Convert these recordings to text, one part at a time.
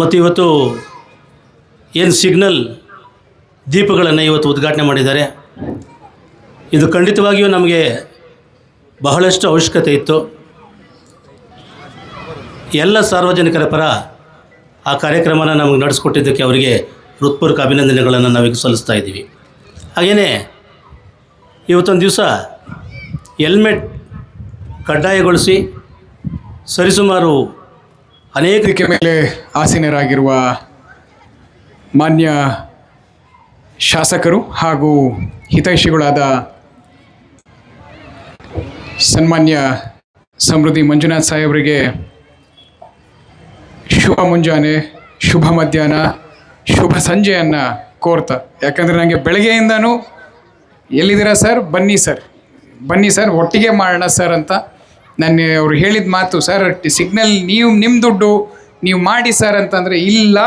ಮತ್ತು ಇವತ್ತು ಏನು ಸಿಗ್ನಲ್ ದೀಪಗಳನ್ನು ಇವತ್ತು ಉದ್ಘಾಟನೆ ಮಾಡಿದ್ದಾರೆ. ಇದು ಖಂಡಿತವಾಗಿಯೂ ನಮಗೆ ಬಹಳಷ್ಟು ಅವಶ್ಯಕತೆ ಇತ್ತು. ಎಲ್ಲ ಸಾರ್ವಜನಿಕರ ಪರ ಆ ಕಾರ್ಯಕ್ರಮನ ನಮಗೆ ನಡೆಸ್ಕೊಟ್ಟಿದ್ದಕ್ಕೆ ಅವರಿಗೆ ಹೃತ್ಪೂರ್ವಕ ಅಭಿನಂದನೆಗಳನ್ನು ನಾವೀಗ ಸಲ್ಲಿಸ್ತಾ ಇದ್ದೀವಿ. ಹಾಗೆಯೇ ಇವತ್ತೊಂದು ದಿವಸ ಹೆಲ್ಮೆಟ್ ಕಡ್ಡಾಯಗೊಳಿಸಿ ಸರಿಸುಮಾರು ಅನೇಕ ವೇದಿಕೆ ಮೇಲೆ ಆಸೀನರಾಗಿರುವ ಮಾನ್ಯ ಶಾಸಕರು ಹಾಗೂ ಹಿತೈಷಿಗಳಾದ ಸನ್ಮಾನ್ಯ ಸಮೃದ್ಧಿ ಮಂಜುನಾಥ್ ಸಾಹೇಬರಿಗೆ ಶುಭ ಮುಂಜಾನೆ, ಶುಭ ಮಧ್ಯಾಹ್ನ, ಶುಭ ಸಂಜೆಯನ್ನು ಕೋರ್ತಾ. ಯಾಕಂದರೆ ನನಗೆ ಬೆಳಗ್ಗೆಯಿಂದನೂ ಎಲ್ಲಿದ್ದೀರಾ ಸರ್? ಬನ್ನಿ ಸರ್. ಬನ್ನಿ ಸರ್, ಒಟ್ಟಿಗೆ ಮಾಡೋಣ ಸರ್ ಅಂತ ನಾನು ಅವ್ರು ಹೇಳಿದ ಮಾತು, ಸರ್ ಸಿಗ್ನಲ್ ನೀವು ನಿಮ್ಮ ದುಡ್ಡು ನೀವು ಮಾಡಿ ಸರ್ ಅಂತಂದರೆ, ಇಲ್ಲ,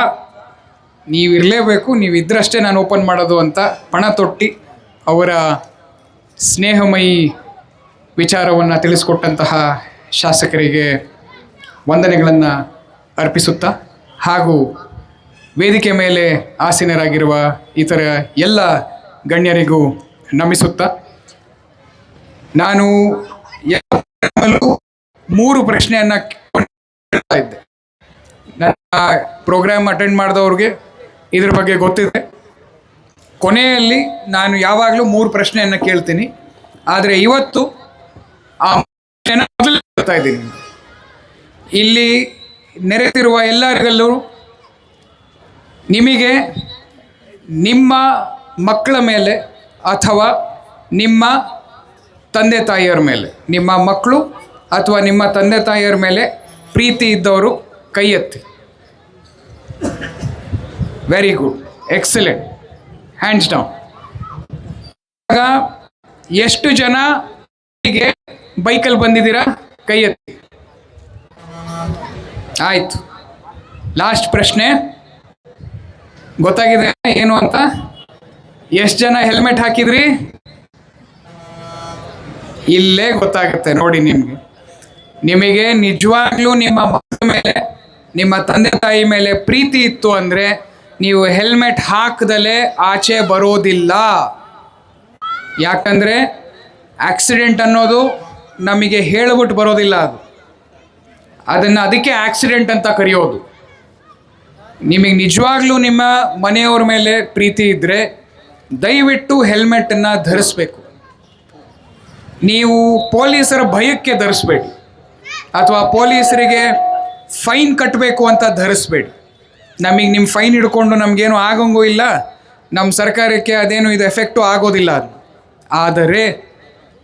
ನೀವು ಇರಲೇಬೇಕು, ನೀವು ಇದ್ರಷ್ಟೇ ನಾನು ಓಪನ್ ಮಾಡೋದು ಅಂತ ಪಣ ತೊಟ್ಟಿ ಅವರ ಸ್ನೇಹಮಯಿ ವಿಚಾರವನ್ನು ತಿಳಿಸ್ಕೊಟ್ಟಂತಹ ಶಾಸಕರಿಗೆ ವಂದನೆಗಳನ್ನು ಅರ್ಪಿಸುತ್ತಾ ಹಾಗೂ ವೇದಿಕೆ ಮೇಲೆ ಆಸೀನರಾಗಿರುವ ಇತರ ಎಲ್ಲ ಗಣ್ಯರಿಗೂ ನಮಿಸುತ್ತಾ, ನಾನು ಮೂರು ಪ್ರಶ್ನೆಯನ್ನ ಇದ್ದೆ. ನನ್ನ ಪ್ರೋಗ್ರಾಮ್ ಅಟೆಂಡ್ ಮಾಡಿದವ್ರಿಗೆ ಇದ್ರ ಬಗ್ಗೆ ಗೊತ್ತಿದೆ. ಕೊನೆಯಲ್ಲಿ ನಾನು ಯಾವಾಗಲೂ ಮೂರು ಪ್ರಶ್ನೆಯನ್ನು ಕೇಳ್ತೀನಿ. ಆದರೆ ಇವತ್ತು ಆ ಮೊದಲು ಇದ್ದೀನಿ. ಇಲ್ಲಿ ನೆರೆತಿರುವ ಎಲ್ಲರಿಗಲ್ಲೂ ನಿಮಗೆ ನಿಮ್ಮ ಮಕ್ಕಳ ಮೇಲೆ ಅಥವಾ ನಿಮ್ಮ ತಂದೆ ತಾಯಿಯವ್ರ ಮೇಲೆ, ನಿಮ್ಮ ಮಕ್ಕಳು ಅಥವಾ ನಿಮ್ಮ ತಂದೆ ತಾಯಿಯವ್ರ ಮೇಲೆ ಪ್ರೀತಿ ಇದ್ದವರು ಕೈ ಎತ್ತಿ. Very good excellent hands down ಆಗ ಎಷ್ಟು ಜನ ಬೈಕಲ್ಲಿ ಬಂದಿದ್ದೀರಾ? ಕೈ ಎತ್ತಿ. ಆಯ್ತು. ಲಾಸ್ಟ್ ಪ್ರಶ್ನೆ. ಗೊತ್ತಾಗಿದೆ ಏನು ಅಂತ? ಎಷ್ಟು ಜನ ಹೆಲ್ಮೆಟ್ ಹಾಕಿದ್ರಿ? ಇಲ್ಲೇ ಗೊತ್ತಾಗುತ್ತೆ, ನೋಡಿ ನಿಮಗೆ. ನಿಮಗೆ ನಿಜವಾಗ್ಲೂ ನಿಮ್ಮ ಮಕ್ಕಳ ಮೇಲೆ, ನಿಮ್ಮ ತಂದೆ ತಾಯಿ ಮೇಲೆ ಪ್ರೀತಿ ಇತ್ತು ಅಂದರೆ ನೀವು ಹೆಲ್ಮೆಟ್ ಹಾಕದಲೇ ಆಚೆ ಬರೋದಿಲ್ಲ. ಯಾಕಂದರೆ ಆಕ್ಸಿಡೆಂಟ್ ಅನ್ನೋದು ನಮಗೆ ಹೇಳ್ಬಿಟ್ಟು ಬರೋದಿಲ್ಲ ಅದು. ಅದನ್ನು ಅದಕ್ಕೆ ಆಕ್ಸಿಡೆಂಟ್ ಅಂತ ಕರೆಯೋದು. ನಿಮಗೆ ನಿಜವಾಗ್ಲೂ ನಿಮ್ಮ ಮನೆಯವ್ರ ಮೇಲೆ ಪ್ರೀತಿ ಇದ್ದರೆ ದಯವಿಟ್ಟು ಹೆಲ್ಮೆಟನ್ನು ಧರಿಸ್ಬೇಕು. ನೀವು ಪೊಲೀಸರ ಭಯಕ್ಕೆ ಧರಿಸ್ಬೇಡಿ. ಅಥವಾ ಪೊಲೀಸರಿಗೆ ಫೈನ್ ಕಟ್ಟಬೇಕು ಅಂತ ಧರಿಸ್ಬೇಡಿ. ನಮಗೆ ನಿಮ್ಮ ಫೈನ್ ಹಿಡ್ಕೊಂಡು ನಮಗೇನು ಆಗಂಗೂ ಇಲ್ಲ. ನಮ್ಮ ಸರ್ಕಾರಕ್ಕೆ ಅದೇನು ಇದು ಎಫೆಕ್ಟು ಆಗೋದಿಲ್ಲ ಅದು. ಆದರೆ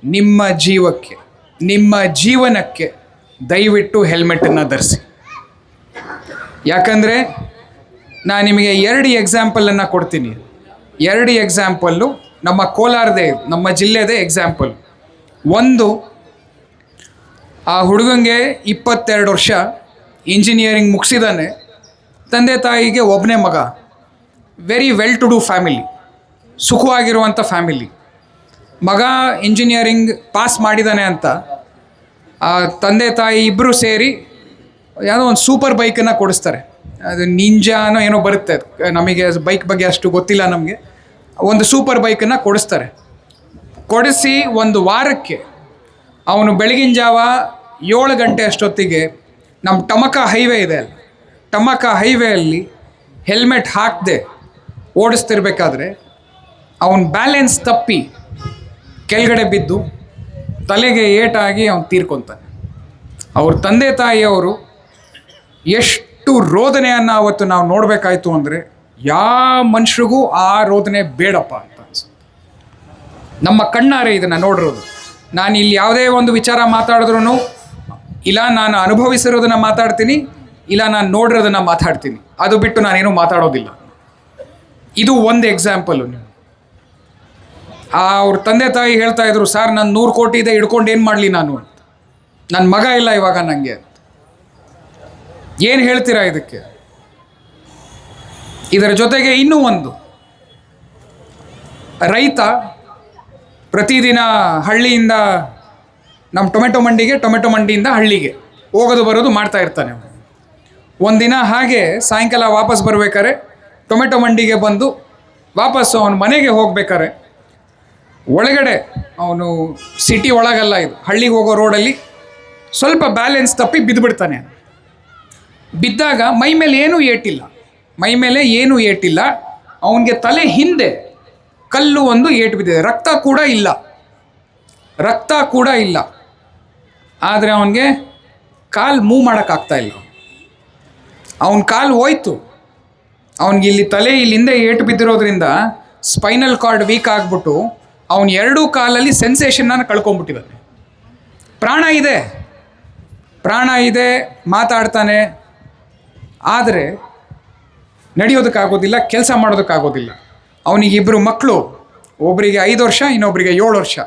ನಿಮ್ಮ ಜೀವಕ್ಕೆ, ನಿಮ್ಮ ಜೀವನಕ್ಕೆ ದಯವಿಟ್ಟು ಹೆಲ್ಮೆಟನ್ನು ಧರಿಸಿ. ಯಾಕಂದರೆ ನಾನು ನಿಮಗೆ ಎರಡು ಎಕ್ಸಾಂಪಲನ್ನು ಕೊಡ್ತೀನಿ. ಎರಡು ಎಕ್ಸಾಂಪಲ್ಲು ನಮ್ಮ ಕೋಲಾರದೇ, ನಮ್ಮ ಜಿಲ್ಲೆದೇ ಎಕ್ಸಾಂಪಲ್ ಒಂದು, ಆ ಹುಡುಗಂಗೆ ಇಪ್ಪತ್ತೆರಡು ವರ್ಷ ಇಂಜಿನಿಯರಿಂಗ್ ಮುಗಿಸಿದಾನೆ, ತಂದೆ ತಾಯಿಗೆ ಒಬ್ಬನೇ ಮಗ very well to do family ಸುಖವಾಗಿರುವಂಥ family ಮಗ ಇಂಜಿನಿಯರಿಂಗ್ ಪಾಸ್ ಮಾಡಿದ್ದಾನೆ ಅಂತ, ಆ ತಂದೆ ತಾಯಿ ಇಬ್ಬರು ಸೇರಿ ಯಾವುದೋ ಒಂದು ಸೂಪರ್ ಬೈಕನ್ನು ಕೊಡಿಸ್ತಾರೆ. ಅದು ನಿಂಜಾನೋ ಏನೋ ಬರುತ್ತೆ. ನಮಗೆ ಬೈಕ್ ಬಗ್ಗೆ ಅಷ್ಟು ಗೊತ್ತಿಲ್ಲ ನಮಗೆ. ಒಂದು ಸೂಪರ್ ಬೈಕನ್ನು ಕೊಡಿಸ್ತಾರೆ. ಕೊಡಿಸಿ ಒಂದು ವಾರಕ್ಕೆ ಅವನು ಬೆಳಗಿನ ಜಾವ ಏಳು ಗಂಟೆ ಅಷ್ಟೊತ್ತಿಗೆ ನಮ್ಮ ಟಮಕ ಹೈವೇ ಇದೆ ಅಲ್ಲಿ, ಟಮಕ ಹೈವೇಯಲ್ಲಿ ಹೆಲ್ಮೆಟ್ ಹಾಕದೆ ಓಡಿಸ್ತಿರ್ಬೇಕಾದ್ರೆ ಅವನ ಬ್ಯಾಲೆನ್ಸ್ ತಪ್ಪಿ ಕೆಳಗಡೆ ಬಿದ್ದು ತಲೆಗೆ ಏಟಾಗಿ ಅವನು ತೀರ್ಕೊತಾನೆ. ಅವ್ರ ತಂದೆ ತಾಯಿಯವರು ಎಷ್ಟು ರೋದನೆಯನ್ನು ಅವತ್ತು ನಾವು ನೋಡಬೇಕಾಯ್ತು ಅಂದರೆ ಯಾವ ಮನುಷ್ಯರಿಗೂ ಆ ರೋದನೆ ಬೇಡಪ್ಪ ಅಂತ. ನಮ್ಮ ಕಣ್ಣಾರೆ ಇದನ್ನು ನೋಡಿರೋದು. ನಾನು ಇಲ್ಲಿ ಯಾವುದೇ ಒಂದು ವಿಚಾರ ಮಾತಾಡಿದ್ರೂ ಇಲ್ಲ ನಾನು ಅನುಭವಿಸಿರೋದನ್ನು ಮಾತಾಡ್ತೀನಿ, ಇಲ್ಲ ನಾನು ನೋಡಿರೋದನ್ನು ಮಾತಾಡ್ತೀನಿ. ಅದು ಬಿಟ್ಟು ನಾನೇನು ಮಾತಾಡೋದಿಲ್ಲ. ಇದು ಒಂದು ಎಕ್ಸಾಂಪಲು ನೀವು ಅವ್ರ ತಂದೆ ತಾಯಿ ಹೇಳ್ತಾ ಇದ್ರು, ಸರ್, ನಾನು ನೂರು ಕೋಟಿ ಇದೆ, ಹಿಡ್ಕೊಂಡು ಏನು ಮಾಡಲಿ ನಾನು? ಅಂತ. ನನ್ನ ಮಗ ಇಲ್ಲ ಇವಾಗ ನನಗೆ ಅಂತ. ಏನು ಹೇಳ್ತೀರಾ ಇದಕ್ಕೆ? ಇದರ ಜೊತೆಗೆ ಇನ್ನೂ ಒಂದು. ರೈತ ಪ್ರತಿದಿನ ಹಳ್ಳಿಯಿಂದ ನಮ್ಮ ಟೊಮೆಟೊ ಮಂಡಿಗೆ, ಟೊಮೆಟೊ ಮಂಡಿಯಿಂದ ಹಳ್ಳಿಗೆ ಹೋಗೋದು ಬರೋದು ಮಾಡ್ತಾ ಇರ್ತಾನೆ. ಒಂದಿನ ಹಾಗೆ ಸಾಯಂಕಾಲ ವಾಪಸ್ ಬರಬೇಕಾರೆ ಟೊಮೆಟೊ ಮಂಡಿಗೆ ಬಂದು ವಾಪಸ್ಸು ಅವನ ಮನೆಗೆ ಹೋಗ್ಬೇಕಾರೆ ಒಳಗಡೆ ಅವನು ಸಿಟಿ ಒಳಗಲ್ಲ ಇದು ಹಳ್ಳಿಗೆ ಹೋಗೋ ರೋಡಲ್ಲಿ ಸ್ವಲ್ಪ ಬ್ಯಾಲೆನ್ಸ್ ತಪ್ಪಿ ಬಿದ್ದುಬಿಡ್ತಾನೆ ಬಿದ್ದಾಗ ಮೈ ಮೇಲೆ ಏನೂ ಏಟಿಲ್ಲ, ಮೈ ಮೇಲೆ ಏನೂ ಏಟಿಲ್ಲ, ಅವನಿಗೆ ತಲೆ ಹಿಂದೆ ಕಲ್ಲು ಒಂದು ಏಟು ಬಿದ್ದಿದೆ. ರಕ್ತ ಕೂಡ ಇಲ್ಲ. ರಕ್ತ ಕೂಡ ಇಲ್ಲ. ಆದರೆ ಅವನಿಗೆ ಕಾಲು ಮೂವ್ ಮಾಡೋಕ್ಕಾಗ್ತಾ ಇಲ್ಲ. ಅವನ ಕಾಲು ಹೋಯ್ತು. ಅವನಿಗೆ ಇಲ್ಲಿ ತಲೆ ಇಲ್ಲಿಂದ ಏಟು ಬಿದ್ದಿರೋದ್ರಿಂದ ಸ್ಪೈನಲ್ ಕಾರ್ಡ್ ವೀಕ್ ಆಗಿಬಿಟ್ಟು ಅವನ ಎರಡೂ ಕಾಲಲ್ಲಿ ಸೆನ್ಸೇಷನ್ನ ಕಳ್ಕೊಂಬಿಟ್ಟಿದ್ದಾನೆ ಪ್ರಾಣ ಇದೆ. ಪ್ರಾಣ ಇದೆ, ಮಾತಾಡ್ತಾನೆ. ಆದರೆ ನಡೆಯೋದಕ್ಕಾಗೋದಿಲ್ಲ, ಕೆಲಸ ಮಾಡೋದಕ್ಕಾಗೋದಿಲ್ಲ. ಅವನಿಗೆ ಇಬ್ಬರು ಮಕ್ಕಳು ಒಬ್ಬರಿಗೆ ಐದು ವರ್ಷ ಇನ್ನೊಬ್ಬರಿಗೆ ಏಳು ವರ್ಷ.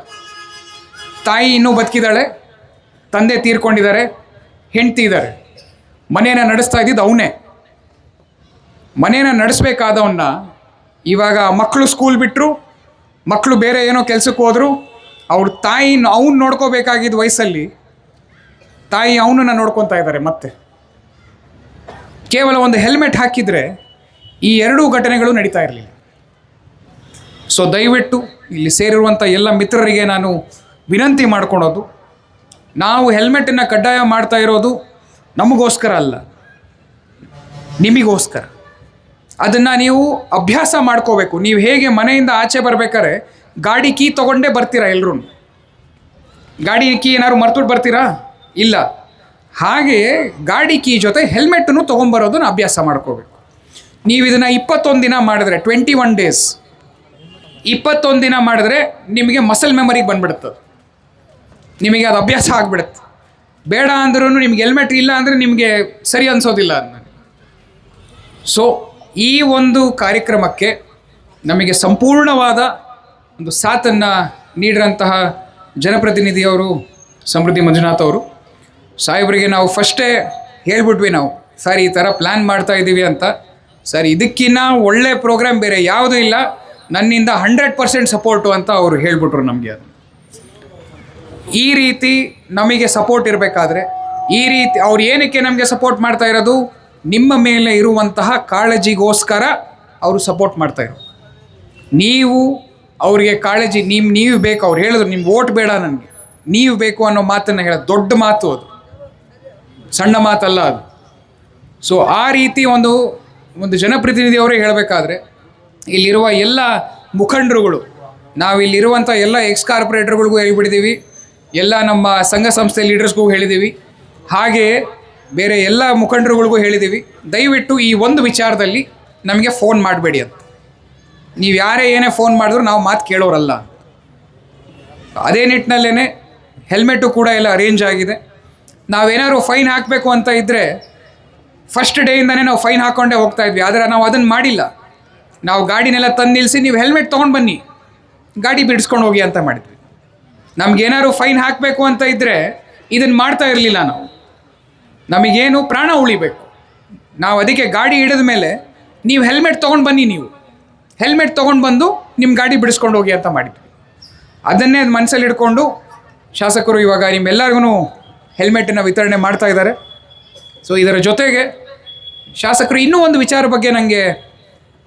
ತಾಯಿ ಇನ್ನೂ ಬದುಕಿದ್ದಾಳೆ ತಂದೆ ತೀರ್ಕೊಂಡಿದ್ದಾರೆ, ಹೆಂಡ್ತಿ ಇದ್ದಾರೆ. ಮನೇನ ನಡೆಸ್ತಾ ಇದ್ದಿದ್ದು ಅವನೇ. ಮನೇನ ನಡೆಸ್ಬೇಕಾದವನ್ನ ಇವಾಗ ಮಕ್ಕಳು ಸ್ಕೂಲ್ ಬಿಟ್ಟರು ಮಕ್ಕಳು ಬೇರೆ ಏನೋ ಕೆಲಸಕ್ಕೆ ಹೋದರು, ಅವ್ರ ತಾಯಿ ಅವ್ನು ನೋಡ್ಕೋಬೇಕಾಗಿದ್ದ ವಯಸ್ಸಲ್ಲಿ ತಾಯಿ ಅವನನ್ನು ನೋಡ್ಕೊತಾ ಇದ್ದಾರೆ ಮತ್ತೆ. ಕೇವಲ ಒಂದು ಹೆಲ್ಮೆಟ್ ಹಾಕಿದರೆ ಈ ಎರಡೂ ಘಟನೆಗಳು ನಡೀತಾ ಇರಲಿಲ್ಲ. ಸೊ ದಯವಿಟ್ಟು ಇಲ್ಲಿ ಸೇರಿರುವಂಥ ಎಲ್ಲ ಮಿತ್ರರಿಗೆ ನಾನು ವಿನಂತಿ ಮಾಡ್ಕೊಳೋದು. ನಾವು ಹೆಲ್ಮೆಟನ್ನು ಕಡ್ಡಾಯ ಮಾಡ್ತಾ ಇರೋದು ನಮಗೋಸ್ಕರ ಅಲ್ಲ. ನಿಮಗೋಸ್ಕರ. ಅದನ್ನು ನೀವು ಅಭ್ಯಾಸ ಮಾಡ್ಕೋಬೇಕು. ನೀವು ಹೇಗೆ ಮನೆಯಿಂದ ಆಚೆ ಬರ್ಬೇಕಾದ್ರೆ ಗಾಡಿ ಕೀ ತೊಗೊಂಡೇ ಬರ್ತೀರಾ ಎಲ್ಲರೂ ಗಾಡಿ ಕೀ ಏನಾದ್ರು ಮರ್ತುಟ್ಟು ಬರ್ತೀರಾ? ಇಲ್ಲ. ಹಾಗೆಯೇ ಗಾಡಿ ಕೀ ಜೊತೆ ಹೆಲ್ಮೆಟನ್ನು ತೊಗೊಂಬರೋದನ್ನ ಅಭ್ಯಾಸ ಮಾಡ್ಕೋಬೇಕು. ನೀವು ಇದನ್ನು ಇಪ್ಪತ್ತೊಂದು ದಿನ ಮಾಡಿದ್ರೆ ಟ್ವೆಂಟಿ ಒನ್ ಡೇಸ್ ಇಪ್ಪತ್ತೊಂದು ದಿನ ಮಾಡಿದ್ರೆ ನಿಮಗೆ ಮಸಲ್ ಮೆಮರಿಗೆ ಬಂದ್ಬಿಡುತ್ತೆ. ನಿಮಗೆ ಅದು ಅಭ್ಯಾಸ ಆಗಿಬಿಡುತ್ತೆ. ಬೇಡ ಅಂದ್ರೂ ನಿಮ್ಗೆ ಹೆಲ್ಮೆಟ್ ಇಲ್ಲ ಅಂದರೆ ನಿಮಗೆ ಸರಿ ಅನಿಸೋದಿಲ್ಲ ಅದನ್ನ ಸೊ ಈ ಒಂದು ಕಾರ್ಯಕ್ರಮಕ್ಕೆ ನಮಗೆ ಸಂಪೂರ್ಣವಾದ ಒಂದು ಸಾಥನ್ನು ನೀಡಿರಂತಹ ಜನಪ್ರತಿನಿಧಿಯವರು ಸಮೃದ್ಧಿ ಮಂಜುನಾಥ್ ಅವರು. ಸಾಹೇಬರಿಗೆ ನಾವು ಫಸ್ಟೇ ಹೇಳ್ಬಿಟ್ವಿ ನಾವು, ಸರ್, ಈ ಥರ ಪ್ಲ್ಯಾನ್ ಮಾಡ್ತಾ ಇದ್ದೀವಿ ಅಂತ. ಸರ್, ಇದಕ್ಕಿನ್ನ ಒಳ್ಳೆ ಪ್ರೋಗ್ರಾಮ್ ಬೇರೆ ಯಾವುದೂ ಇಲ್ಲ. ನನ್ನಿಂದ ಹಂಡ್ರೆಡ್ ಪರ್ಸೆಂಟ್ ಸಪೋರ್ಟು ಅಂತ ಅವರು ಹೇಳಿಬಿಟ್ರು ನಮಗೆ ಅದು. ಈ ರೀತಿ ನಮಗೆ ಸಪೋರ್ಟ್ ಇರಬೇಕಾದ್ರೆ, ಈ ರೀತಿ ಅವ್ರು ಏನಕ್ಕೆ ನಮಗೆ ಸಪೋರ್ಟ್ ಮಾಡ್ತಾ ಇರೋದು? ನಿಮ್ಮ ಮೇಲೆ ಇರುವಂತಹ ಕಾಳಜಿಗೋಸ್ಕರ ಅವರು ಸಪೋರ್ಟ್ ಮಾಡ್ತಾ ಇರೋದು. ನೀವು ಅವರಿಗೆ ಕಾಳಜಿ ನಿಮ್ಮ ನೀವು ಬೇಕು, ಅವ್ರು ಹೇಳಿದ್ರು, ನಿಮ್ಗೆ ಓಟ್ ಬೇಡ ನನಗೆ. ನೀವು ಬೇಕು ಅನ್ನೋ ಮಾತನ್ನು ಹೇಳೋದು, ದೊಡ್ಡ ಮಾತು ಅದು. ಸಣ್ಣ ಮಾತಲ್ಲ ಅದು. ಸೊ ಆ ರೀತಿ ಒಂದು ಒಂದು ಜನಪ್ರತಿನಿಧಿಯವರೇ ಹೇಳಬೇಕಾದ್ರೆ ಇಲ್ಲಿರುವ ಎಲ್ಲ ಮುಖಂಡರುಗಳು, ನಾವು ಇಲ್ಲಿರುವಂಥ ಎಲ್ಲ ಎಕ್ಸ್ ಕಾರ್ಪೊರೇಟರ್ಗಳಿಗೂ ಹೇಳಿಬಿಟ್ಟಿದ್ದೀವಿ, ಎಲ್ಲ ನಮ್ಮ ಸಂಘ ಸಂಸ್ಥೆ ಲೀಡರ್ಸ್ಗೂ ಹೇಳಿದ್ದೀವಿ ಹಾಗೆಯೇ ಬೇರೆ ಎಲ್ಲ ಮುಖಂಡರುಗಳಿಗೂ ಹೇಳಿದ್ದೀವಿ. ದಯವಿಟ್ಟು ಈ ಒಂದು ವಿಚಾರದಲ್ಲಿ ನಮಗೆ ಫೋನ್ ಮಾಡಬೇಡಿ ಅಂತ. ನೀವು ಯಾರೇ ಏನೇ ಫೋನ್ ಮಾಡಿದ್ರು ನಾವು ಮಾತು ಕೇಳೋರಲ್ಲ ಅದೇ ನಿಟ್ಟಿನಲ್ಲೇ ಹೆಲ್ಮೆಟು ಕೂಡ ಎಲ್ಲ ಅರೇಂಜ್ ಆಗಿದೆ. ನಾವೇನಾದ್ರು ಫೈನ್ ಹಾಕಬೇಕು ಅಂತ ಇದ್ದರೆ ಫಸ್ಟ್ ಡೇಯಿಂದನೇ ನಾವು ಫೈನ್ ಹಾಕ್ಕೊಂಡೇ ಹೋಗ್ತಾ ಇದ್ವಿ, ಆದರೆ ನಾವು ಅದನ್ನು ಮಾಡಿಲ್ಲ. ನಾವು ಗಾಡಿನೆಲ್ಲ ತಂದು ನಿಲ್ಲಿಸಿ ನೀವು ಹೆಲ್ಮೆಟ್ ತೊಗೊಂಡು ಬನ್ನಿ. ಗಾಡಿ ಬಿಡಿಸ್ಕೊಂಡು ಹೋಗಿ ಅಂತ ಮಾಡಿದ್ವಿ. ನಮಗೇನಾದ್ರು ಫೈನ್ ಹಾಕಬೇಕು ಅಂತ ಇದ್ದರೆ ಇದನ್ನು ಮಾಡ್ತಾ ಇರಲಿಲ್ಲ ನಾವು. ನಮಗೇನು ಪ್ರಾಣ ಉಳಿಬೇಕು. ನಾವು ಅದಕ್ಕೆ ಗಾಡಿ ಹಿಡಿದ ಮೇಲೆ ನೀವು ಹೆಲ್ಮೆಟ್ ತೊಗೊಂಡು ಬನ್ನಿ ನೀವು. ಹೆಲ್ಮೆಟ್ ತೊಗೊಂಡು ಬಂದು ನಿಮ್ಮ ಗಾಡಿ ಬಿಡಿಸ್ಕೊಂಡು ಹೋಗಿ ಅಂತ ಮಾಡಿದ್ವಿ. ಅದನ್ನೇ ಮನಸ್ಸಲ್ಲಿ ಇಟ್ಕೊಂಡು ಶಾಸಕರು ಇವಾಗ ನಿಮ್ಮೆಲ್ಲರಿಗೂ ಹೆಲ್ಮೆಟನ್ನು ವಿತರಣೆ ಮಾಡ್ತಾ ಇದ್ದಾರೆ. ಸೊ ಇದರ ಜೊತೆಗೆ ಶಾಸಕರು ಇನ್ನೂ ಒಂದು ವಿಚಾರ ಬಗ್ಗೆ ನನಗೆ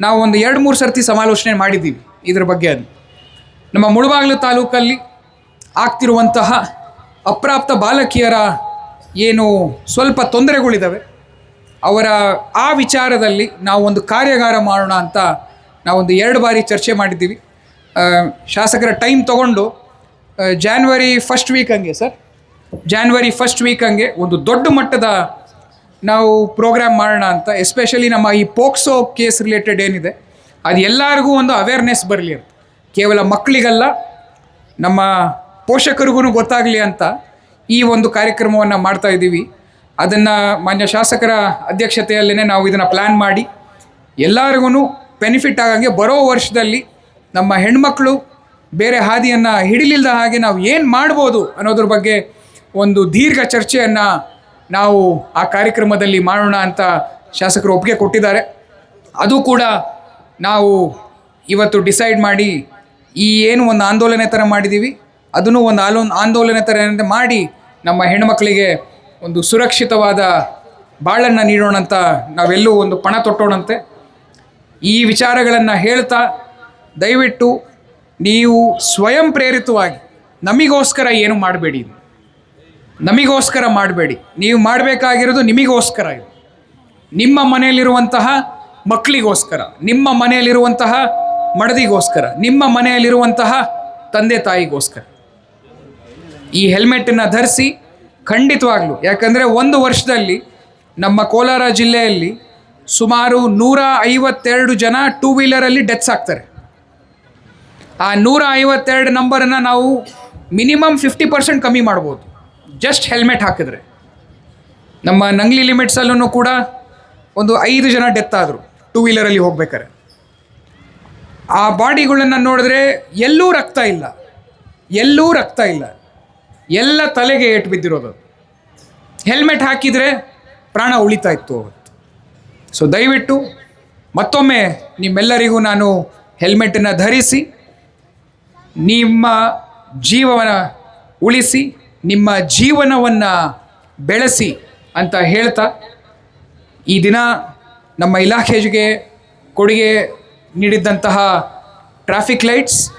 ನಾವು ಒಂದು ಎರಡು ಮೂರು ಸರ್ತಿ ಸಮಾಲೋಚನೆ ಮಾಡಿದ್ದೀವಿ ಇದರ ಬಗ್ಗೆ ಅದು. ನಮ್ಮ ಮುಳುಬಾಗಿಲು ತಾಲೂಕಲ್ಲಿ ಆಗ್ತಿರುವಂತಹ ಅಪ್ರಾಪ್ತ ಬಾಲಕಿಯರ ಏನು ಸ್ವಲ್ಪ ತೊಂದರೆಗಳಿದ್ದಾವೆ. ಅವರ ಆ ವಿಚಾರದಲ್ಲಿ ನಾವು ಒಂದು ಕಾರ್ಯಾಗಾರ ಮಾಡೋಣ ಅಂತ ನಾವೊಂದು ಎರಡು ಬಾರಿ ಚರ್ಚೆ ಮಾಡಿದ್ದೀವಿ. ಶಾಸಕರ ಟೈಮ್ ತಗೊಂಡು ಜಾನ್ವರಿ ಫಸ್ಟ್ ವೀಕ್ ಹಂಗೆ ಸರ್. ಜಾನ್ವರಿ ಫಸ್ಟ್ ವೀಕ್ ಹಂಗೆ ಒಂದು ದೊಡ್ಡ ಮಟ್ಟದ ನಾವು ಪ್ರೋಗ್ರಾಮ್ ಮಾಡೋಣ ಅಂತ ಎಸ್ಪೆಷಲಿ ನಮ್ಮ ಈ ಪೋಕ್ಸೋ ಕೇಸ್ ರಿಲೇಟೆಡ್ ಏನಿದೆ, ಅದು ಎಲ್ಲರಿಗೂ ಒಂದು ಅವೇರ್ನೆಸ್ ಬರಲಿ ಅಂತ. ಕೇವಲ ಮಕ್ಕಳಿಗಲ್ಲ, ನಮ್ಮ ಪೋಷಕರಿಗೂ ಗೊತ್ತಾಗಲಿ ಅಂತ ಈ ಒಂದು ಕಾರ್ಯಕ್ರಮವನ್ನು ಮಾಡ್ತಾ ಇದ್ದೀವಿ. ಅದನ್ನು ಮಾನ್ಯ ಶಾಸಕರ ಅಧ್ಯಕ್ಷತೆಯಲ್ಲೇ ನಾವು ಇದನ್ನು ಪ್ಲ್ಯಾನ್ ಮಾಡಿ ಎಲ್ಲರಿಗೂ ಬೆನಿಫಿಟ್ ಆಗಂಗೆ ಬರೋ ವರ್ಷದಲ್ಲಿ ನಮ್ಮ ಹೆಣ್ಮಕ್ಳು ಬೇರೆ ಹಾದಿಯನ್ನು ಹಿಡಿಲಿಲ್ಲದ ಹಾಗೆ ನಾವು ಏನು ಮಾಡ್ಬೋದು ಅನ್ನೋದ್ರ ಬಗ್ಗೆ ಒಂದು ದೀರ್ಘ ಚರ್ಚೆಯನ್ನು ನಾವು ಆ ಕಾರ್ಯಕ್ರಮದಲ್ಲಿ ಮಾಡೋಣ ಅಂತ ಶಾಸಕರು ಒಪ್ಪಿಗೆ ಕೊಟ್ಟಿದ್ದಾರೆ. ಅದು ಕೂಡ ನಾವು ಇವತ್ತು ಡಿಸೈಡ್ ಮಾಡಿ ಈ ಏನು ಒಂದು ಆಂದೋಲನೆ ಥರ ಮಾಡಿದ್ದೀವಿ, ಅದನ್ನು ಒಂದು ಆಲೋ, ಆಂದೋಲನೆ ಥರ ಮಾಡಿ ನಮ್ಮ ಹೆಣ್ಮಕ್ಳಿಗೆ ಒಂದು ಸುರಕ್ಷಿತವಾದ ಬಾಳನ್ನು ನೀಡೋಣ ಅಂತ ನಾವೆಲ್ಲೂ ಒಂದು ಪಣ ತೊಟ್ಟೋಣಂತೆ. ಈ ವಿಚಾರಗಳನ್ನು ಹೇಳ್ತಾ ದಯವಿಟ್ಟು ನೀವು ಸ್ವಯಂ ಪ್ರೇರಿತವಾಗಿ ನಮಗೋಸ್ಕರ ಏನು ಮಾಡಬೇಡಿ ನಮಗೋಸ್ಕರ ಮಾಡಬೇಡಿ. ನೀವು ಮಾಡಬೇಕಾಗಿರೋದು ನಿಮಗೋಸ್ಕರ ಇದು. ನಿಮ್ಮ ಮನೆಯಲ್ಲಿರುವಂತಹ ಮಕ್ಕಳಿಗೋಸ್ಕರ, ನಿಮ್ಮ ಮನೆಯಲ್ಲಿರುವಂತಹ ಮಡದಿಗೋಸ್ಕರ, ನಿಮ್ಮ ಮನೆಯಲ್ಲಿರುವಂತಹ ತಂದೆ ತಾಯಿಗೋಸ್ಕರ. ಈ ಹೆಲ್ಮೆಟನ್ನು ಧರಿಸಿ ಖಂಡಿತವಾಗ್ಲೂ, ಯಾಕಂದರೆ ಒಂದು ವರ್ಷದಲ್ಲಿ ನಮ್ಮ ಕೋಲಾರ ಜಿಲ್ಲೆಯಲ್ಲಿ ಸುಮಾರು ನೂರ ಐವತ್ತೆರಡು ಜನ ಟೂ ವೀಲರಲ್ಲಿ ಡೆತ್ಸ್ ಆಗ್ತಾರೆ. ಆ ನೂರ ಐವತ್ತೆರಡು ನಂಬರನ್ನು ನಾವು ಮಿನಿಮಮ್ ಫಿಫ್ಟಿ ಪರ್ಸೆಂಟ್ ಕಮ್ಮಿ ಮಾಡ್ಬೋದು. ಜಸ್ಟ್ ಹೆಲ್ಮೆಟ್ ಹಾಕಿದ್ರೆ. ನಮ್ಮ ನಂಗ್ಲಿ ಲಿಮಿಟ್ಸಲ್ಲೂ ಕೂಡ ಒಂದು ಐದು ಜನ ಡೆತ್ ಆದರು. ಟೂ ವೀಲರಲ್ಲಿ ಹೋಗ್ಬೇಕಾರೆ ಆ ಬಾಡಿಗಳನ್ನು ನೋಡಿದ್ರೆ ಎಲ್ಲೂ ರಕ್ತ ಇಲ್ಲ. ಎಲ್ಲೂ ರಕ್ತ ಇಲ್ಲ. ಎಲ್ಲ ತಲೆಗೆ ಏಟು ಬಿದ್ದಿರೋದು. ಹೆಲ್ಮೆಟ್ ಹಾಕಿದರೆ ಪ್ರಾಣ ಉಳಿತಾ ಇತ್ತು ಅವತ್ತು. ಸೊ ದಯವಿಟ್ಟು ಮತ್ತೊಮ್ಮೆ ನಿಮ್ಮೆಲ್ಲರಿಗೂ ನಾನು ಹೆಲ್ಮೆಟನ್ನು ಧರಿಸಿ, ನಿಮ್ಮ ಜೀವವನ್ನು ಉಳಿಸಿ ನಿಮ್ಮ ಜೀವನವನ್ನು ಬೆಳೆಸಿ ಅಂತ ಹೇಳ್ತಾ ಈ ದಿನ ನಮ್ಮ ಇಲಾಖೆಗೆ ಕೊಡುಗೆ ನೀಡಿದ್ದಂತಹ ಟ್ರಾಫಿಕ್ ಲೈಟ್ಸ್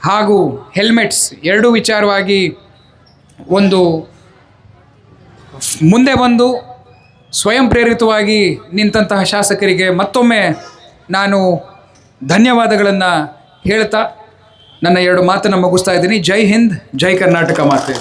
ಹಾಗೂ ಹೆಲ್ಮೆಟ್ಸ್ ಎರಡೂ ವಿಚಾರವಾಗಿ ಒಂದು ಮುಂದೆ ಬಂದು ಸ್ವಯಂ ಪ್ರೇರಿತವಾಗಿ ನಿಂತಹ ಶಾಸಕರಿಗೆ ಮತ್ತೊಮ್ಮೆ ನಾನು ಧನ್ಯವಾದಗಳನ್ನು ಹೇಳ್ತಾ ನನ್ನ ಎರಡು ಮಾತನ್ನು ಮುಗಿಸ್ತಾ ಇದ್ದೀನಿ. ಜೈ ಹಿಂದ್, ಜೈ ಕರ್ನಾಟಕ ಮಾತೆ.